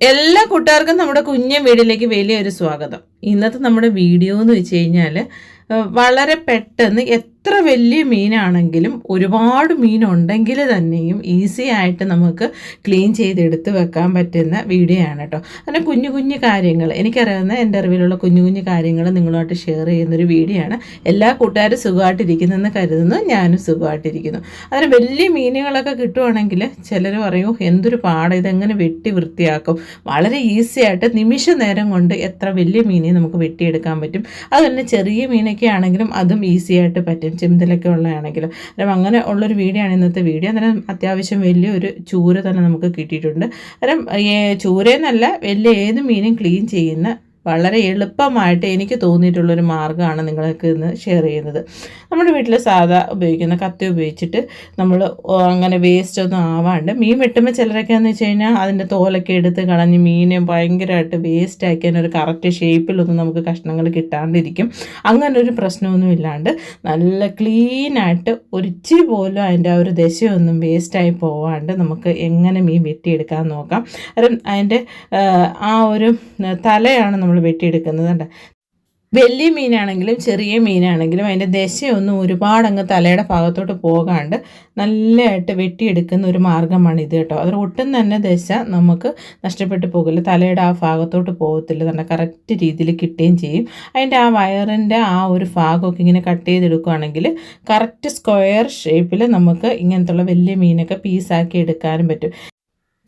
എല്ലാ കൂട്ടുകാർക്കും നമ്മുടെ കുഞ്ഞൻ വീടിലേക്ക് വലിയൊരു സ്വാഗതം. ഇന്നത്തെ നമ്മുടെ വീഡിയോ എന്ന് വെച്ച് കഴിഞ്ഞാൽ വളരെ പെട്ടെന്ന് എത്ര വലിയ മീനാണെങ്കിലും ഒരുപാട് മീനുണ്ടെങ്കിൽ തന്നെയും ഈസി ആയിട്ട് നമുക്ക് ക്ലീൻ ചെയ്തെടുത്ത് വെക്കാൻ പറ്റുന്ന വീഡിയോ ആണ് കേട്ടോ. അങ്ങനെ കുഞ്ഞു കുഞ്ഞു കാര്യങ്ങൾ എനിക്കറിയാവുന്ന എന്റെ അറിവിലുള്ള കുഞ്ഞു കുഞ്ഞു കാര്യങ്ങൾ നിങ്ങളുമായിട്ട് ഷെയർ ചെയ്യുന്നൊരു വീഡിയോ ആണ് എല്ലാ കൂട്ടുകാരും സുഖമായിട്ടിരിക്കുന്നെന്ന് കരുതുന്നു ഞാനും സുഖമായിട്ടിരിക്കുന്നു. അതിന് വലിയ മീനുകളൊക്കെ കിട്ടുവാണെങ്കിൽ ചിലർ പറയൂ എന്തൊരു പാടം ഇതെങ്ങനെ വെട്ടി വൃത്തിയാക്കും? വളരെ ഈസി ആയിട്ട് നിമിഷ നേരം കൊണ്ട് എത്ര വലിയ മീനെ നമുക്ക് വെട്ടിയെടുക്കാൻ പറ്റും. അതുതന്നെ ചെറിയ മീനൊക്കെ ആണെങ്കിലും അതും ഈസി ആയിട്ട് പറ്റും. ചിന്തലൊക്കെ ഉള്ളതാണെങ്കിലും. അന്നേരം അങ്ങനെ ഉള്ളൊരു വീഡിയോ ആണ് ഇന്നത്തെ വീഡിയോ. അന്നേരം അത്യാവശ്യം വലിയൊരു ചൂര തന്നെ നമുക്ക് കിട്ടിയിട്ടുണ്ട്. അന്നേരം ചൂരയെന്നല്ല വലിയ ഏത് മീനും ക്ലീൻ ചെയ്യുന്ന വളരെ എളുപ്പമായിട്ട് എനിക്ക് തോന്നിയിട്ടുള്ളൊരു മാർഗമാണ് നിങ്ങൾക്ക് ഇന്ന് ഷെയർ ചെയ്യുന്നത്. നമ്മുടെ വീട്ടിൽ സാധാ ഉപയോഗിക്കുന്ന കത്തി ഉപയോഗിച്ചിട്ട് നമ്മൾ അങ്ങനെ വേസ്റ്റ് ഒന്നും ആവാണ്ട് മീൻ വെട്ടുമ്പോൾ ചിലരൊക്കെ എന്ന് വെച്ച് കഴിഞ്ഞാൽ അതിന്റെ തോലൊക്കെ എടുത്ത് കളഞ്ഞ് മീനെ ഭയങ്കരമായിട്ട് വേസ്റ്റ് ആക്കിയാൽ ഒരു കറക്റ്റ് ഷേപ്പിലൊന്നും നമുക്ക് കഷ്ണങ്ങൾ കിട്ടാണ്ടിരിക്കും. അങ്ങനെ ഒരു പ്രശ്നമൊന്നും ഇല്ലാണ്ട് നല്ല ക്ലീനായിട്ട് ഒരിച്ചിരി പോലും അതിന്റെ ആ ഒരു ദശയൊന്നും വേസ്റ്റായി പോവാണ്ട് നമുക്ക് എങ്ങനെ മീൻ വെട്ടിയെടുക്കാൻ നോക്കാം. കാരണം അതിന്റെ ആ ഒരു തലയാണ് നമ്മൾ വെട്ടിയെടുക്കുന്നത് വലിയ മീനാണെങ്കിലും ചെറിയ മീനാണെങ്കിലും അതിന്റെ ദശയൊന്നും ഒരുപാട് അങ്ങ് തലയുടെ ഭാഗത്തോട്ട് പോകാണ്ട് നല്ലതായിട്ട് വെട്ടിയെടുക്കുന്ന ഒരു മാർഗമാണ് ഇത് കേട്ടോ. അതിൽ ഒട്ടും തന്നെ ദശ നമുക്ക് നഷ്ടപ്പെട്ടു പോകില്ല. തലയുടെ ആ ഭാഗത്തോട്ട് പോകത്തില്ല. തന്നെ കറക്റ്റ് രീതിയിൽ കിട്ടുകയും ചെയ്യും. അതിന്റെ ആ വയറിന്റെ ആ ഒരു ഭാഗമൊക്കെ ഇങ്ങനെ കട്ട് ചെയ്തെടുക്കുകയാണെങ്കിൽ കറക്റ്റ് സ്ക്വയർ ഷേപ്പിൽ നമുക്ക് ഇങ്ങനത്തുള്ള വലിയ മീനൊക്കെ പീസാക്കി എടുക്കാനും പറ്റും.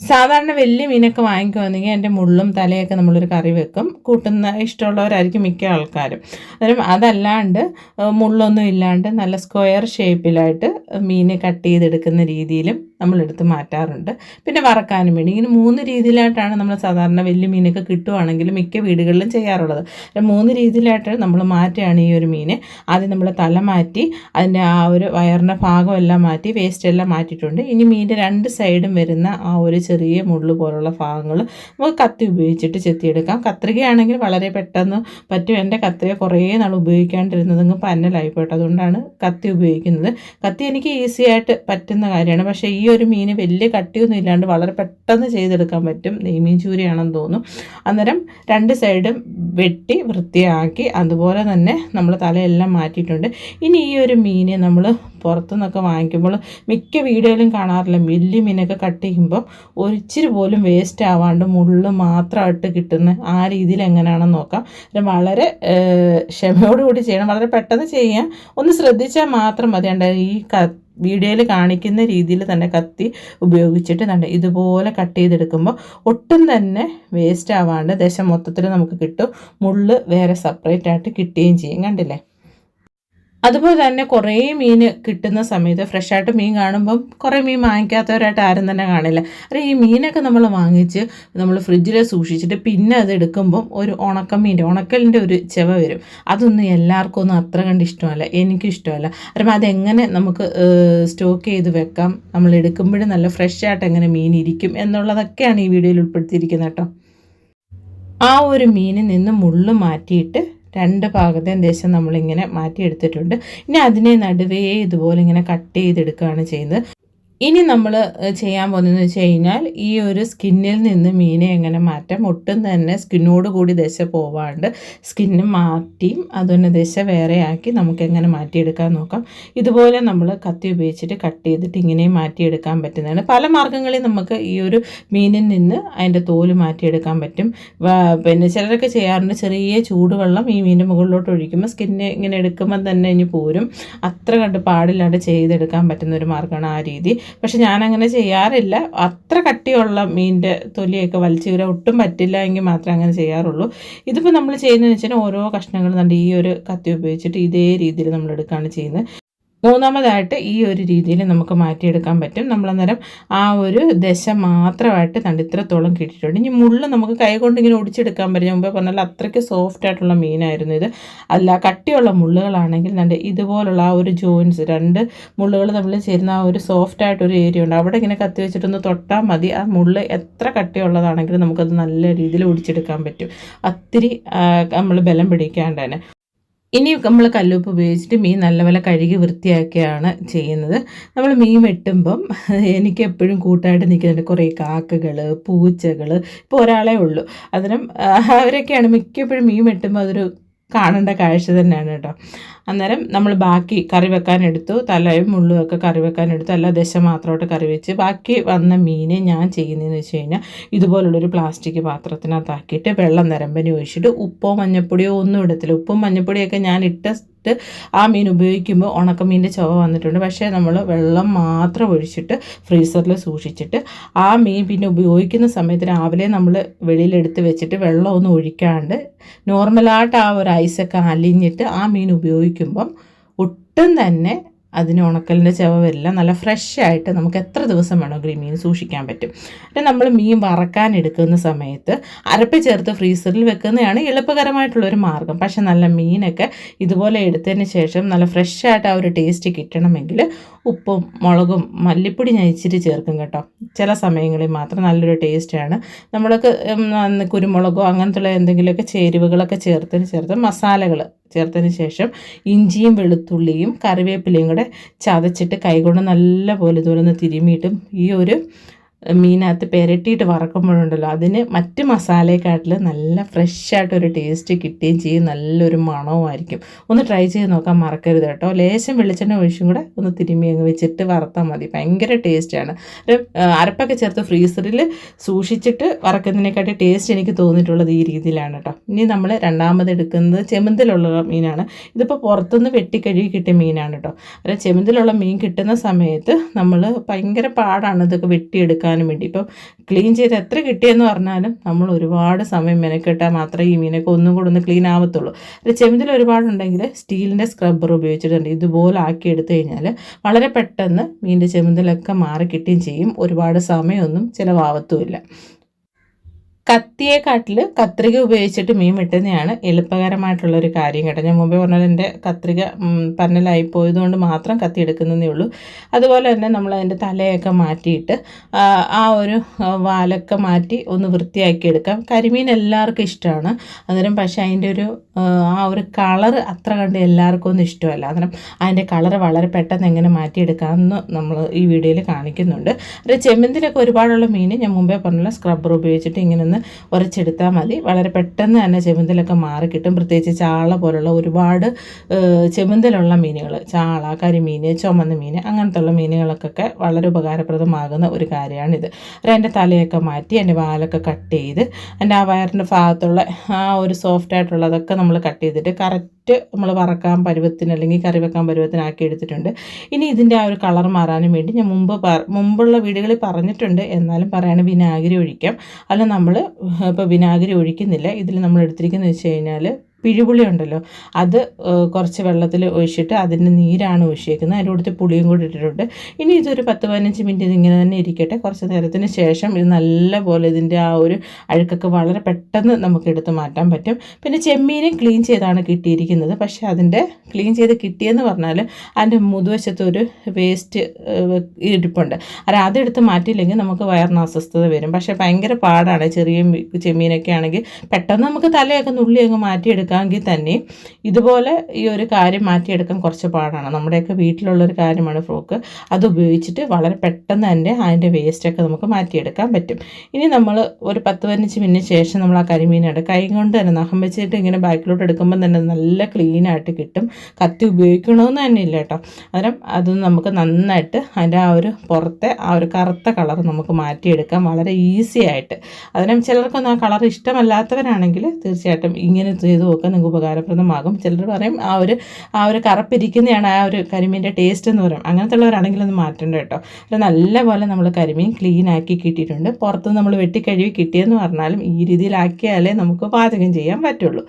സാധാരണ വലിയ മീനൊക്കെ വാങ്ങിക്കുവാണെങ്കിൽ എന്റെ മുള്ളും തലയൊക്കെ നമ്മളൊരു കറി വെക്കും. കൂട്ടുന്ന ഇഷ്ടമുള്ളവരായിരിക്കും മിക്ക ആൾക്കാരും. അന്നേരം അതല്ലാണ്ട് മുള്ളൊന്നും ഇല്ലാണ്ട് നല്ല സ്ക്വയർ ഷേപ്പിലായിട്ട് മീൻ കട്ട് ചെയ്തെടുക്കുന്ന രീതിയിലും നമ്മളെടുത്ത് മാറ്റാറുണ്ട്. പിന്നെ വറക്കാനും വേണ്ടി. ഇങ്ങനെ മൂന്ന് രീതിയിലായിട്ടാണ് നമ്മൾ സാധാരണ വലിയ മീനൊക്കെ കിട്ടുവാണെങ്കിൽ മിക്ക വീടുകളിലും ചെയ്യാറുള്ളത്. മൂന്ന് രീതിയിലായിട്ട് നമ്മൾ മാറ്റുകയാണ് ഈ ഒരു മീൻ. ആദ്യം നമ്മൾ തല മാറ്റി അതിന്റെ ആ ഒരു വയറിന്റെ ഭാഗമെല്ലാം മാറ്റി വേസ്റ്റ് എല്ലാം മാറ്റിയിട്ടുണ്ട്. ഇനി മീനിന്റെ രണ്ട് സൈഡും വരുന്ന ആ ഒരു ചെറിയ മുള്ള് പോലുള്ള ഭാഗങ്ങൾ നമുക്ക് കത്തി ഉപയോഗിച്ചിട്ട് ചെത്തിയെടുക്കാം. കത്രികയാണെങ്കിൽ വളരെ പെട്ടെന്ന് പറ്റും. എന്റെ കത്രിക കുറേ നാൾ ഉപയോഗിക്കാണ്ടിരുന്നത് അങ്ങ് പന്നലായിപ്പോട്ടെ അതുകൊണ്ടാണ് കത്തി ഉപയോഗിക്കുന്നത്. കത്തി എനിക്ക് ഈസി ആയിട്ട് പറ്റുന്ന കാര്യമാണ്. പക്ഷേ ഈ ഒരു മീൻ വലിയ കട്ടിയൊന്നും ഇല്ലാണ്ട് വളരെ പെട്ടെന്ന് ചെയ്തെടുക്കാൻ പറ്റും. നെയ്മീൻ ചൂരയാണെന്ന് തോന്നും. അന്നേരം രണ്ട് സൈഡും വെട്ടി വൃത്തിയാക്കി അതുപോലെ തന്നെ നമ്മൾ തലയെല്ലാം മാറ്റിയിട്ടുണ്ട്. ഇനി ഈ ഒരു മീനെ നമ്മൾ പുറത്തുനിന്നൊക്കെ വാങ്ങിക്കുമ്പോൾ മിക്ക വീടുകളിലും കാണാറില്ല. വലിയ മീനൊക്കെ കട്ട് ചെയ്യുമ്പോൾ ഒരിച്ചിരി പോലും വേസ്റ്റ് ആവാണ്ട് മുള്ള് മാത്രമായിട്ട് കിട്ടുന്ന ആ രീതിയിൽ എങ്ങനെയാണെന്ന് നോക്കാം. വളരെ ക്ഷമയോടുകൂടി ചെയ്യണം. വളരെ പെട്ടെന്ന് ചെയ്യാം ഒന്ന് ശ്രദ്ധിച്ചാൽ മാത്രം മതി. ഈ വീഡിയോയിൽ കാണിക്കുന്ന രീതിയിൽ തന്നെ കത്തി ഉപയോഗിച്ചിട്ട് തന്നെ ഇതുപോലെ കട്ട് ചെയ്തെടുക്കുമ്പോൾ ഒട്ടും തന്നെ വേസ്റ്റ് ആവാണ്ട് ദശ മൊത്തത്തിൽ നമുക്ക് കിട്ടും. മുള്ള് വേറെ സെപ്പറേറ്റ് ആയിട്ട് കിട്ടുകയും ചെയ്യും. കണ്ടില്ലേ? അതുപോലെ തന്നെ കുറേ മീൻ കിട്ടുന്ന സമയത്ത് ഫ്രഷായിട്ട് മീൻ കാണുമ്പം കുറേ മീൻ വാങ്ങിക്കാത്തവരായിട്ട് ആരും തന്നെ കാണില്ല. അല്ല ഈ മീനൊക്കെ നമ്മൾ വാങ്ങിച്ച് നമ്മൾ ഫ്രിഡ്ജിൽ സൂക്ഷിച്ചിട്ട് പിന്നെ അത് എടുക്കുമ്പം ഒരു ഉണക്കമീന്റെ ഉണക്കലിന്റെ ഒരു ചെവ വരും. അതൊന്നും എല്ലാവർക്കും ഒന്നും അത്ര കണ്ട് ഇഷ്ടമല്ല. എനിക്കും ഇഷ്ടമല്ല. കാരണം അതെങ്ങനെ നമുക്ക് സ്റ്റോക്ക് ചെയ്ത് വെക്കാം നമ്മൾ എടുക്കുമ്പോഴും നല്ല ഫ്രഷായിട്ട് എങ്ങനെ മീൻ ഇരിക്കും എന്നുള്ളതൊക്കെയാണ് ഈ വീഡിയോയിൽ ഉൾപ്പെടുത്തിയിരിക്കുന്നത് കേട്ടോ. ആ ഒരു മീനിൽ നിന്ന് മുള്ളു മാറ്റിയിട്ട് രണ്ട് ഭാഗത്തെയും ദേശം നമ്മളിങ്ങനെ മാറ്റിയെടുത്തിട്ടുണ്ട്. ഇനി അതിനെ നടുവേ ഇതുപോലെ ഇങ്ങനെ കട്ട് ചെയ്തെടുക്കുകയാണ് ചെയ്യുന്നത്. ഇനി നമ്മൾ ചെയ്യാൻ പോകുന്നതെന്ന് വെച്ച് കഴിഞ്ഞാൽ ഈ ഒരു സ്കിന്നിൽ നിന്ന് മീനെ എങ്ങനെ മാറ്റാം. ഒട്ടും തന്നെ സ്കിന്നോട് കൂടി ദശ പോവാണ്ട് സ്കിന്ന് മാറ്റി അതുപോലെ ദശ വേറെയാക്കി നമുക്ക് എങ്ങനെ മാറ്റിയെടുക്കാൻ നോക്കാം. ഇതുപോലെ നമ്മൾ കത്തി ഉപയോഗിച്ചിട്ട് കട്ട് ചെയ്തിട്ട് ഇങ്ങനെ മാറ്റിയെടുക്കാൻ പറ്റുന്നതാണ്. പല മാർഗങ്ങളിൽ നമുക്ക് ഈ ഒരു മീനിൽ നിന്ന് അതിന്റെ തോൽ മാറ്റിയെടുക്കാൻ പറ്റും. പിന്നെ ചിലരൊക്കെ ചെയ്യാറുണ്ട് ചെറിയ ചൂടുവെള്ളം ഈ മീനിന്റെ മുകളിലോട്ട് ഒഴിക്കുമ്പോൾ സ്കിന്നെ ഇങ്ങനെ എടുക്കുമ്പോൾ തന്നെ ഇനി പോരും. അത്ര കണ്ട് പാടില്ലാണ്ട് ചെയ്തെടുക്കാൻ പറ്റുന്ന ഒരു മാർഗമാണ് ആ രീതി. പക്ഷെ ഞാനങ്ങനെ ചെയ്യാറില്ല. അത്ര കട്ടിയുള്ള മീനിന്റെ തൊലിയൊക്കെ വലിച്ചു കീറാൻ ഒട്ടും പറ്റില്ല എങ്കിൽ മാത്രമേ അങ്ങനെ ചെയ്യാറുള്ളൂ. ഇതിപ്പോൾ നമ്മൾ ചെയ്യുന്നതെന്ന് വെച്ചാൽ ഓരോ കഷ്ണങ്ങളും ഈ ഒരു കത്തി ഉപയോഗിച്ചിട്ട് ഇതേ രീതിയിൽ നമ്മൾ എടുക്കുകയാണ് ചെയ്യുന്നത്. മൂന്നാമതായിട്ട് ഈ ഒരു രീതിയിൽ നമുക്ക് മാറ്റിയെടുക്കാൻ പറ്റും. നമ്മളന്നേരം ആ ഒരു ദശ മാത്രമായിട്ട് കണ്ട് ഇത്രത്തോളം കിട്ടിയിട്ടുണ്ട്. ഇനി മുള്ള് നമുക്ക് കൈ കൊണ്ട് ഇങ്ങനെ ഒടിച്ചെടുക്കാൻ പറ്റും. മുമ്പേ പറഞ്ഞാൽ അത്രയ്ക്ക് സോഫ്റ്റ് ആയിട്ടുള്ള മീനായിരുന്നു ഇത്. അല്ല കട്ടിയുള്ള മുള്ളുകളാണെങ്കിൽ നല്ല ഇതുപോലുള്ള ആ ഒരു ജോയിൻസ് രണ്ട് മുള്ളുകൾ തമ്മിൽ ചേരുന്ന ആ ഒരു സോഫ്റ്റ് ആയിട്ടൊരു ഏരിയ ഉണ്ട്. അവിടെ ഇങ്ങനെ കത്തി വെച്ചിട്ടൊന്ന് തൊട്ടാൽ മതി. ആ മുള്ള് എത്ര കട്ടിയുള്ളതാണെങ്കിലും നമുക്കത് നല്ല രീതിയിൽ ഒടിച്ചെടുക്കാൻ പറ്റും. അത്തിരി നമ്മൾ ബലം പിടിക്കാണ്ട് തന്നെ ഇനി നമ്മൾ കല്ലുപ്പ് ഉപയോഗിച്ചിട്ട് മീൻ നല്ലപോലെ കഴുകി വൃത്തിയാക്കിയാണ് ചെയ്യുന്നത്. നമ്മൾ മീൻ വെട്ടുമ്പം എനിക്ക് എപ്പോഴും കൂട്ടായിട്ട് നിൽക്കുന്നുണ്ട്. കുറേ കാക്കകൾ പൂച്ചകൾ ഇപ്പോൾ ഒരാളേ ഉള്ളൂ. അതിനും അവരൊക്കെയാണ് മിക്കപ്പോഴും മീൻ വെട്ടുമ്പോൾ അതൊരു കാണേണ്ട കാഴ്ച തന്നെയാണ് കേട്ടോ. അന്നേരം നമ്മൾ ബാക്കി കറി വെക്കാൻ എടുത്തു തലയും മുള്ളും ഒക്കെ കറി വെക്കാൻ എടുത്തു. അല്ല ദശ മാത്രമായിട്ട് കറി വെച്ച്. ബാക്കി വന്ന മീനെ ഞാൻ ചെയ്യുന്നതെന്ന് വെച്ച് കഴിഞ്ഞാൽ ഇതുപോലുള്ളൊരു പ്ലാസ്റ്റിക് പാത്രത്തിനകത്താക്കിയിട്ട് വെള്ളം നിരമ്പനി ഒഴിച്ചിട്ട് ഉപ്പോ മഞ്ഞപ്പൊടിയോ ഒന്നും ഇടത്തില്ല. ഉപ്പും മഞ്ഞപ്പൊടിയൊക്കെ ഞാൻ ഇട്ടിട്ട് ആ മീൻ ഉപയോഗിക്കുമ്പോൾ ഉണക്കമീന്റെ ചുവ വന്നിട്ടുണ്ട്. പക്ഷേ നമ്മൾ വെള്ളം മാത്രം ഒഴിച്ചിട്ട് ഫ്രീസറിൽ സൂക്ഷിച്ചിട്ട് ആ മീൻ പിന്നെ ഉപയോഗിക്കുന്ന സമയത്ത് രാവിലെ നമ്മൾ വെളിയിലെടുത്ത് വെച്ചിട്ട് വെള്ളമൊന്നും ഒഴിക്കാണ്ട് നോർമലായിട്ട് ആ ഒരു ഐസൊക്കെ അലിഞ്ഞിട്ട് ആ മീൻ ഉപയോഗിക്കുമ്പം ഒട്ടും തന്നെ അതിന് ഉണക്കലിന്റെ ചവ നല്ല ഫ്രഷ് ആയിട്ട് നമുക്ക് എത്ര ദിവസം വേണമെങ്കിലും മീൻ സൂക്ഷിക്കാൻ പറ്റും. പിന്നെ നമ്മൾ മീൻ വറക്കാൻ എടുക്കുന്ന സമയത്ത് അരപ്പ് ചേർത്ത് ഫ്രീസറിൽ വെക്കുന്നതാണ് എളുപ്പകരമായിട്ടുള്ളൊരു മാർഗം പക്ഷെ നല്ല മീനൊക്കെ ഇതുപോലെ എടുത്തതിന് ശേഷം നല്ല ഫ്രഷ് ആയിട്ട് ആ ഒരു ടേസ്റ്റ് കിട്ടണമെങ്കിൽ ഉപ്പും മുളകും മല്ലിപ്പൊടി ഞാൻ ചേർക്കും കേട്ടോ. ചില സമയങ്ങളിൽ മാത്രം നല്ലൊരു ടേസ്റ്റാണ്. നമ്മളൊക്കെ കുരുമുളകോ അങ്ങനത്തുള്ള എന്തെങ്കിലുമൊക്കെ ചേരുവകളൊക്കെ ചേർത്തതിന് ചേർത്ത് മസാലകൾ ചേർത്തതിന് ശേഷം ഇഞ്ചിയും വെളുത്തുള്ളിയും കറിവേപ്പിലയും കൂടെ ചതച്ചിട്ട് കൈകൊണ്ട് നല്ലപോലെ ഇതുപോലെ ഒന്ന് തിരുമിയിട്ടും ഈ ഒരു മീനകത്ത് പെരട്ടിയിട്ട് വറക്കുമ്പോഴുണ്ടല്ലോ അതിന് മറ്റ് മസാലയെക്കാട്ടിൽ നല്ല ഫ്രഷ് ആയിട്ടൊരു ടേസ്റ്റ് കിട്ടുകയും ചെയ്യും. നല്ലൊരു മണവുമായിരിക്കും. ഒന്ന് ട്രൈ ചെയ്ത് നോക്കാൻ മറക്കരുത് കേട്ടോ. ലേശം വെളിച്ചെണ്ണ ഒഴിച്ചും കൂടെ ഒന്ന് തിരുമ്മി അങ്ങ് വെച്ചിട്ട് വറുത്താൽ മതി. ഭയങ്കര ടേസ്റ്റാണ് ഒരു അരപ്പൊക്കെ ചേർത്ത് ഫ്രീസറിൽ സൂക്ഷിച്ചിട്ട് വറക്കുന്നതിനെക്കാട്ടി ടേസ്റ്റ് എനിക്ക് തോന്നിയിട്ടുള്ളത് ഈ രീതിയിലാണ് കേട്ടോ. ഇനി നമ്മൾ രണ്ടാമത് എടുക്കുന്നത് ചെമുന്തിലുള്ള മീനാണ്. ഇതിപ്പോൾ പുറത്തുനിന്ന് വെട്ടിക്കഴുകി കിട്ടിയ മീനാണ് കേട്ടോ. അല്ല ചെമുന്തിലുള്ള മീൻ കിട്ടുന്ന സമയത്ത് നമ്മൾ ഭയങ്കര പാടാണ് ഇതൊക്കെ വെട്ടിയെടുക്കാനും വേണ്ടി. ഇപ്പം ക്ലീൻ ചെയ്ത് എത്ര കിട്ടിയെന്ന് പറഞ്ഞാലും നമ്മൾ ഒരുപാട് സമയം മെനക്കെട്ടാൽ മാത്രമേ ഈ മീനൊക്കെ ഒന്നും കൂടെ ഒന്ന് ക്ലീൻ ആവത്തുള്ളൂ. അത് ചെമ്പിൽ ഒരുപാടുണ്ടെങ്കിൽ സ്റ്റീലിന്റെ സ്ക്രബ്ബർ ഉപയോഗിച്ചിട്ടുണ്ട്. ഇതുപോലെ ആക്കി എടുത്തു കഴിഞ്ഞാൽ വളരെ പെട്ടെന്ന് മീനിന്റെ ചെമ്പിലൊക്കെ മാറി കിട്ടുകയും ചെയ്യും. ഒരുപാട് സമയമൊന്നും ചിലവാവത്തുമില്ല. കത്തിയെക്കാട്ടിൽ കത്രിക ഉപയോഗിച്ചിട്ട് മീൻ വെട്ടുന്നതാണ് എളുപ്പകരമായിട്ടുള്ള ഒരു കാര്യം കേട്ടോ. ഞാൻ മുമ്പേ പറഞ്ഞാൽ എന്റെ കത്രിക പന്നലായി പോയതുകൊണ്ട് മാത്രം കത്തി എടുക്കുന്നതേ ഉള്ളൂ. അതുപോലെ തന്നെ നമ്മൾ അതിന്റെ തലയൊക്കെ മാറ്റിയിട്ട് ആ, ഒരു വാലൊക്കെ മാറ്റി ഒന്ന് വൃത്തിയാക്കി എടുക്കാം. കരിമീൻ എല്ലാവർക്കും ഇഷ്ടമാണ്. അന്നേരം പക്ഷേ അതിന്റെ ഒരു ആ, ഒരു കളർ അത്ര കണ്ട് എല്ലാവർക്കും ഒന്നും ഇഷ്ടമല്ല. അന്നേരം അതിന്റെ കളർ വളരെ പെട്ടെന്ന് എങ്ങനെ മാറ്റിയെടുക്കാമെന്ന് നമ്മൾ ഈ വീഡിയോയിൽ കാണിക്കുന്നുണ്ട്. അത് ചെമ്മന്തിലൊക്കെ ഒരുപാടുള്ള മീൻ ഞാൻ മുമ്പേ പറഞ്ഞ സ്ക്രബ്ബർ ഉപയോഗിച്ചിട്ട് ഇങ്ങനെ ഒന്ന് ഉരച്ചെടുത്താൽ മതി. വളരെ പെട്ടെന്ന് തന്നെ ചെമ്മന്തിലൊക്കെ മാറിക്കിട്ടും പ്രത്യേകിച്ച് ചാള പോലുള്ള ഒരുപാട് ഏഹ്, ചെമ്മന്തിലുള്ള മീനുകൾ ചാള കരിമീൻ ചുമന്ന മീൻ അങ്ങനത്തെ ഉള്ള മീനുകൾക്കൊക്കെ വളരെ ഉപകാരപ്രദമാകുന്ന ഒരു കാര്യമാണിത്. അത് എന്റെ തലയൊക്കെ മാറ്റി എന്റെ വാലൊക്കെ കട്ട് ചെയ്ത് എന്റെ ആ വയറിന്റെ ഭാഗത്തുള്ള ആ ഒരു സോഫ്റ്റ് ആയിട്ടുള്ളതൊക്കെ നമ്മൾ കട്ട് ചെയ്തിട്ട് കറക്റ്റ് നമ്മൾ വറക്കാൻ പരുവത്തിന് അല്ലെങ്കിൽ കറി വെക്കാൻ പരുവത്തിനാക്കി എടുത്തിട്ടുണ്ട്. ഇനി ഇതിന്റെ ആ ഒരു കളർ മാറാനും വേണ്ടി ഞാൻ മുമ്പ് മുമ്പുള്ള വീടുകളിൽ പറഞ്ഞിട്ടുണ്ട്. എന്നാലും പറയാണ് വിനാഗിരി ഒഴിക്കാം. അല്ല നമ്മൾ ഇപ്പോൾ വിനാഗിരി ഒഴിക്കുന്നില്ല. ഇതിൽ നമ്മൾ എടുത്തിരിക്കുന്നത് വെച്ച് കഴിഞ്ഞാൽ പിഴുപുളി ഉണ്ടല്ലോ അത് കുറച്ച് വെള്ളത്തിൽ ഒഴിച്ചിട്ട് അതിന്റെ നീരാണ് ഒഴിച്ചേക്കുന്നത്. അതിന്റെ കൂടുതൽ പുളിയും കൂടി ഇട്ടിട്ടുണ്ട്. ഇനി ഇതൊരു പത്ത് പതിനഞ്ച് മിനിറ്റ് ഇതിങ്ങനെ തന്നെ ഇരിക്കട്ടെ. കുറച്ച് നേരത്തിന് ശേഷം ഇത് നല്ലപോലെ ഇതിന്റെ ആ ഒരു അഴുക്കൊക്കെ വളരെ പെട്ടെന്ന് നമുക്ക് എടുത്ത് മാറ്റാൻ പറ്റും. പിന്നെ ചെമ്മീനും ക്ലീൻ ചെയ്താണ് കിട്ടിയിരിക്കുന്നത്. പക്ഷേ അതിന്റെ ക്ലീൻ ചെയ്ത് കിട്ടിയെന്ന് പറഞ്ഞാൽ അതിന്റെ മുതുവശത്ത് ഒരു വേസ്റ്റ് ഇരിപ്പുണ്ട്. അത് അതെടുത്ത് മാറ്റിയില്ലെങ്കിൽ നമുക്ക് വയറിന് അസ്വസ്ഥത വരും. പക്ഷേ ഭയങ്കര പാടാണ് ചെറിയ ചെമ്മീനൊക്കെ ആണെങ്കിൽ പെട്ടെന്ന് നമുക്ക് തലയൊക്കെ നുള്ളി അങ്ങ് മാറ്റിയെടുക്കാമെങ്കിൽ തന്നെ ഇതുപോലെ ഈ ഒരു കാര്യം മാറ്റിയെടുക്കാൻ കുറച്ച് പാടാണ്. നമ്മുടെയൊക്കെ വീട്ടിലുള്ളൊരു കാര്യമാണ് ഫ്രോക്ക്. അത് ഉപയോഗിച്ചിട്ട് വളരെ പെട്ടെന്ന് തന്നെ അതിന്റെ വേസ്റ്റൊക്കെ നമുക്ക് മാറ്റിയെടുക്കാൻ പറ്റും. ഇനി നമ്മൾ ഒരു പത്ത് പതിനഞ്ച് മിനിറ്റ് ശേഷം നമ്മൾ ആ കരിമീനായിട്ട് കൈ കൊണ്ട് തന്നെ നഖം വെച്ചിട്ട് ഇങ്ങനെ ബാക്കിലോട്ട് എടുക്കുമ്പോൾ തന്നെ നല്ല ക്ലീനായിട്ട് കിട്ടും. കത്തി ഉപയോഗിക്കണമെന്ന് തന്നെ ഇല്ല കേട്ടോ. അന്നേരം അത് നമുക്ക് നന്നായിട്ട് അതിന്റെ ആ ഒരു പുറത്തെ ആ ഒരു കറുത്ത കളർ നമുക്ക് മാറ്റിയെടുക്കാം വളരെ ഈസി ആയിട്ട്. അതിനും ചിലർക്കൊന്നും ആ കളർ ഇഷ്ടമല്ലാത്തവരാണെങ്കിൽ തീർച്ചയായിട്ടും ഇങ്ങനെ ചെയ്ത് നോക്കാൻ നിങ്ങൾക്ക് ഉപകാരപ്രദമാകും. ചിലർ പറയും ആ ഒരു ആ ഒരു കറപ്പിരിക്കുന്നതാണ് ആ ഒരു കരിമീന്റെ ടേസ്റ്റ് എന്ന് പറയും. അങ്ങനത്തെ ഉള്ളവരാണെങ്കിൽ ഒന്ന് മാറ്റേണ്ട കേട്ടോ. അത് നല്ലപോലെ നമ്മൾ കരിമീൻ ക്ലീൻ ആക്കി കിട്ടിയിട്ടുണ്ട്. പുറത്ത് നമ്മൾ വെട്ടിക്കഴുകി കിട്ടിയെന്ന് പറഞ്ഞാലും ഈ രീതിയിലാക്കിയാലേ നമുക്ക് പാചകം ചെയ്യാൻ പറ്റുള്ളൂ.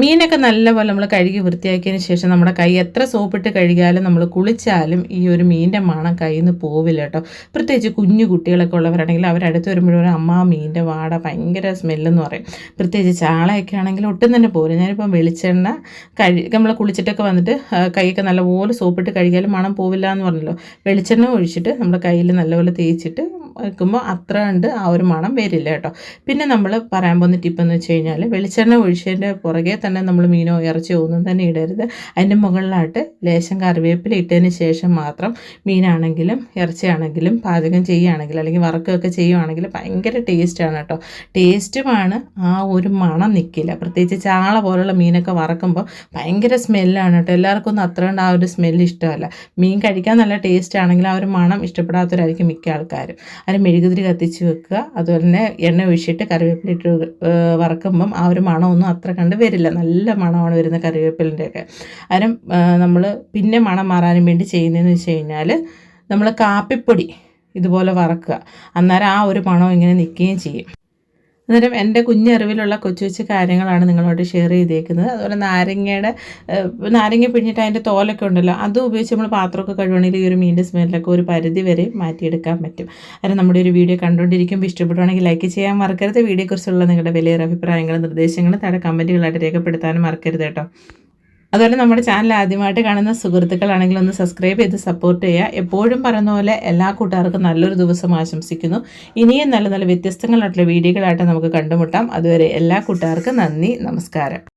മീനൊക്കെ നല്ലപോലെ നമ്മൾ കഴുകി വൃത്തിയാക്കിയതിന് ശേഷം നമ്മുടെ കൈ എത്ര സോപ്പിട്ട് കഴുകിയാലും നമ്മൾ കുളിച്ചാലും ഈ ഒരു മീനിന്റെ മണം കയ്യിൽ നിന്ന് പോവില്ല കേട്ടോ. പ്രത്യേകിച്ച് കുഞ്ഞു കുട്ടികളൊക്കെ ഉള്ളവരാണെങ്കിൽ അവരടുത്ത് വരുമ്പോഴും അമ്മ മീനിന്റെ വാട ഭയങ്കര സ്മെല്ലെന്ന് പറയും. പ്രത്യേകിച്ച് ചാളയൊക്കെ ആണെങ്കിൽ ഒട്ടും തന്നെ പോരും ഞാനിപ്പം വെളിച്ചെണ്ണ കഴി നമ്മൾ കുളിച്ചിട്ടൊക്കെ വന്നിട്ട് കൈയൊക്കെ നല്ലപോലെ സോപ്പിട്ട് കഴുകിയാലും മണം പോവില്ല എന്ന് പറഞ്ഞല്ലോ. വെളിച്ചെണ്ണ ഒഴിച്ചിട്ട് നമ്മുടെ കയ്യിൽ നല്ലപോലെ തേച്ചിട്ട് വെക്കുമ്പോൾ അത്ര കണ്ട് ആ ഒരു മണം വരില്ല കേട്ടോ. പിന്നെ നമ്മൾ പറയാൻ പോകുന്ന ടിപ്പ് എന്ന് വെച്ച് കഴിഞ്ഞാൽ വെളിച്ചെണ്ണ ഒഴിച്ചതിന്റെ പുറകെ തന്നെ നമ്മൾ മീനോ ഇറച്ചിയോ ഒന്നും തന്നെ ഇടരുത്. അതിന്റെ മുകളിലായിട്ട് ലേശം കറിവേപ്പില ഇട്ടതിന് ശേഷം മാത്രം മീനാണെങ്കിലും ഇറച്ചിയാണെങ്കിലും പാചകം ചെയ്യുകയാണെങ്കിലും അല്ലെങ്കിൽ വറക്കുകയൊക്കെ ചെയ്യുകയാണെങ്കിൽ ഭയങ്കര ടേസ്റ്റാണ് കേട്ടോ. ടേസ്റ്റുമാണ് ആ ഒരു മണം നിൽക്കില്ല പ്രത്യേകിച്ച് ചാള പോലുള്ള മീനൊക്കെ വറക്കുമ്പോൾ ഭയങ്കര സ്മെല്ലാണ് കേട്ടോ. എല്ലാവർക്കും ഒന്നും അത്ര കണ്ട് ആ ഒരു സ്മെല്ല് ഇഷ്ടമല്ല. മീൻ കഴിക്കാൻ നല്ല ടേസ്റ്റ് ആണെങ്കിൽ ആ ഒരു മണം ഇഷ്ടപ്പെടാത്തവരായിരിക്കും മിക്ക ആൾക്കാരും. അതിന് മെഴുകുതിരി കത്തിച്ച് വെക്കുക. അതുപോലെ തന്നെ എണ്ണ ഒഴിച്ചിട്ട് കറിവേപ്പില ഇട്ട് വറക്കുമ്പം ആ ഒരു മണമൊന്നും അത്ര കണ്ട് വരില്ല. നല്ല മണമാണ് വരുന്നത് കറിവേപ്പിലിന്റെയൊക്കെ. അതിനും നമ്മൾ പിന്നെ മണം മാറാനും വേണ്ടി ചെയ്യുന്നതെന്ന് വെച്ച് കഴിഞ്ഞാൽ നമ്മൾ കാപ്പിപ്പൊടി ഇതുപോലെ വറക്കുക. അന്നേരം ആ ഒരു മണം ഇങ്ങനെ നിൽക്കുകയും ചെയ്യും. അന്നേരം എന്റെ കുഞ്ഞറിവിലുള്ള കൊച്ചു കൊച്ചു കാര്യങ്ങളാണ് നിങ്ങളോട് ഷെയർ ചെയ്തേക്കുന്നത്. അതുപോലെ നാരങ്ങയുടെ നാരങ്ങ പിഴിഞ്ഞിട്ട് അതിന്റെ തോലൊക്കെ ഉണ്ടല്ലോ അത് ഉപയോഗിച്ച് നമ്മൾ പാത്രമൊക്കെ കഴുകുകയാണെങ്കിൽ ഈ ഒരു മീന്റെ സ്മെല്ലൊക്കെ ഒരു പരിധി വരെ മാറ്റിയെടുക്കാൻ പറ്റും. അതിന് നമ്മുടെ ഒരു വീഡിയോ കണ്ടുകൊണ്ടിരിക്കുമ്പോൾ ഇഷ്ടപ്പെടുവാണെങ്കിൽ ലൈക്ക് ചെയ്യാൻ മറക്കരുത്. വീഡിയോയെക്കുറിച്ചുള്ള നിങ്ങളുടെ വലിയൊരു അഭിപ്രായങ്ങളും നിർദ്ദേശങ്ങളും താഴെ കമന്റുകളായിട്ട് രേഖപ്പെടുത്താനും മറക്കരുത് കേട്ടോ. അതുപോലെ നമ്മുടെ ചാനൽ ആദ്യമായിട്ട് കാണുന്ന സുഹൃത്തുക്കളാണെങ്കിൽ ഒന്ന് സബ്സ്ക്രൈബ് ചെയ്ത് സപ്പോർട്ട് ചെയ്യുക. എപ്പോഴും പറയുന്ന പോലെ എല്ലാ കൂട്ടുകാർക്കും നല്ലൊരു ദിവസം ആശംസിക്കുന്നു. ഇനിയും നല്ല നല്ല വ്യത്യസ്തങ്ങളായിട്ടുള്ള വീഡിയോകളായിട്ട് നമുക്ക് കണ്ടുമുട്ടാം. അതുവരെ എല്ലാ കൂട്ടുകാർക്കും നന്ദി നമസ്കാരം.